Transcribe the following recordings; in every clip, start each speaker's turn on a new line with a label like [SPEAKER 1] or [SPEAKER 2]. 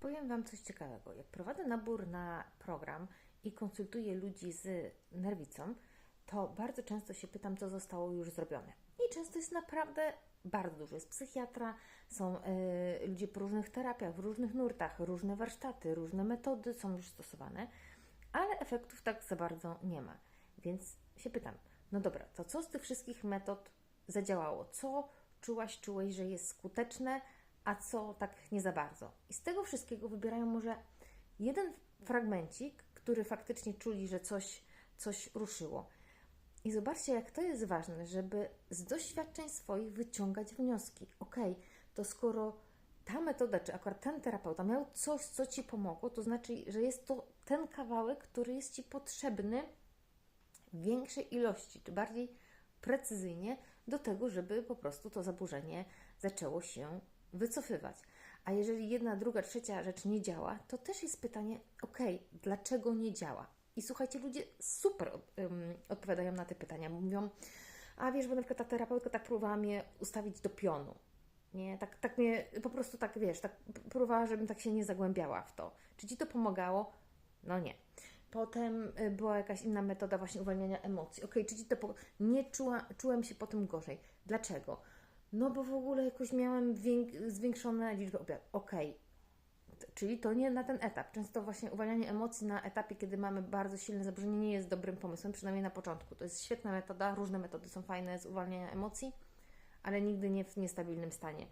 [SPEAKER 1] Powiem Wam coś ciekawego. Jak prowadzę nabór na program i konsultuję ludzi z nerwicą, to bardzo często się pytam, co zostało już zrobione. I często jest naprawdę bardzo dużo. Jest psychiatra, są y, ludzie po różnych terapiach, w różnych nurtach, różne warsztaty, różne metody są już stosowane, ale efektów tak za bardzo nie ma. Więc się pytam, no dobra, to co z tych wszystkich metod zadziałało? Co czułaś, czułeś, że jest skuteczne, a co tak nie za bardzo? I z tego wszystkiego wybierają może jeden fragmencik, który faktycznie czuli, że coś, coś ruszyło. I zobaczcie, jak to jest ważne, żeby z doświadczeń swoich wyciągać wnioski. Ok, to skoro ta metoda, czy akurat ten terapeuta miał coś, co ci pomogło, to znaczy, że jest to ten kawałek, który jest ci potrzebny w większej ilości, czy bardziej precyzyjnie do tego, żeby po prostu to zaburzenie zaczęło się wycofywać. A jeżeli jedna, druga, trzecia rzecz nie działa, to też jest pytanie, ok, dlaczego nie działa? I słuchajcie, ludzie super odpowiadają na te pytania. Mówią, a wiesz, bo na przykład ta terapeutka tak próbowała mnie ustawić do pionu. Nie, tak, tak mnie, po prostu tak, wiesz, tak próbowała, żebym tak się nie zagłębiała w to. Czy Ci to pomagało? No nie. Potem y, była jakaś inna metoda właśnie uwalniania emocji. Ok, czy Ci to po... Nie czuła, czułem się potem gorzej. Dlaczego? No bo w ogóle jakoś miałem zwiększone liczbę objawów. Ok, Czyli to nie na ten etap. Często właśnie uwalnianie emocji na etapie, kiedy mamy bardzo silne zaburzenie, nie jest dobrym pomysłem, przynajmniej na początku. To jest świetna metoda, różne metody są fajne z uwalniania emocji, ale nigdy nie w niestabilnym stanie.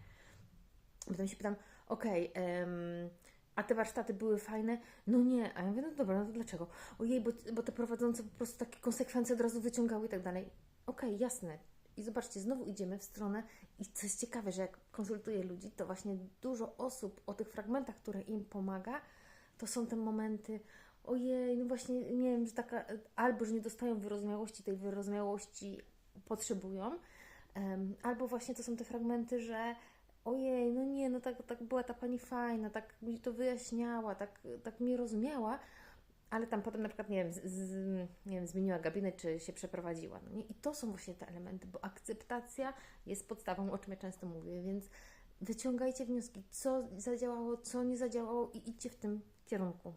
[SPEAKER 1] Potem się pytam, okej, okay, um, a te warsztaty były fajne? No nie, a ja mówię, no dobra, no to dlaczego? Ojej, bo, bo te prowadzące po prostu takie konsekwencje od razu wyciągały i tak dalej. Okej, okay, jasne, i zobaczcie, znowu idziemy w stronę, i co jest ciekawe, że jak konsultuję ludzi, to właśnie dużo osób o tych fragmentach, które im pomaga, to są te momenty, ojej, no właśnie, nie wiem, że taka, albo że nie dostają wyrozumiałości, tej wyrozumiałości potrzebują, albo właśnie to są te fragmenty, że ojej, no nie, no tak, tak była ta pani fajna, tak mi to wyjaśniała, tak, tak mnie rozumiała, ale tam potem na przykład, nie wiem, z, z, nie wiem zmieniła gabinet, czy się przeprowadziła. No nie? I to są właśnie te elementy, bo akceptacja jest podstawą, o czym ja często mówię, więc wyciągajcie wnioski, co zadziałało, co nie zadziałało i idźcie w tym kierunku.